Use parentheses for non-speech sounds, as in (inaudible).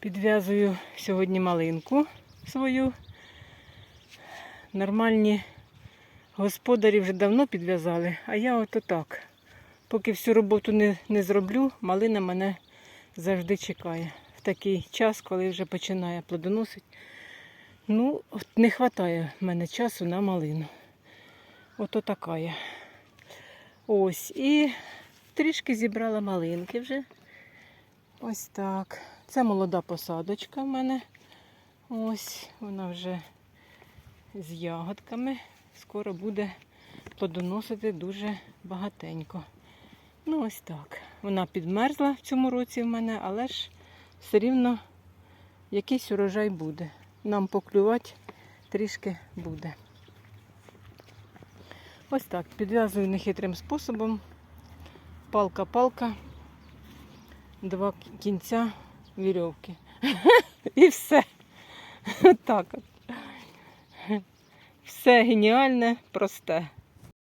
Підв'язую сьогодні малинку свою. Нормальні господарі вже давно підв'язали, а я ото так. Поки всю роботу не, не зроблю, малина мене завжди чекає. В такий час, коли вже починає плодоносити. Ну, не вистачає в мене часу на малину. Ото така. Ось. І трішки зібрала малинки вже. Ось так. Це молода посадочка в мене. Ось вона вже з ягодками. Скоро буде плодоносити дуже багатенько. Ну, ось так. Вона підмерзла в цьому році в мене, але ж все рівно якийсь урожай буде. Нам поклювати трішки буде. Ось так. Підв'язую нехитрим способом. Палка-палка, два кінця вірьовки. (laughs) І все. (laughs) Так от. Все геніальне, просте.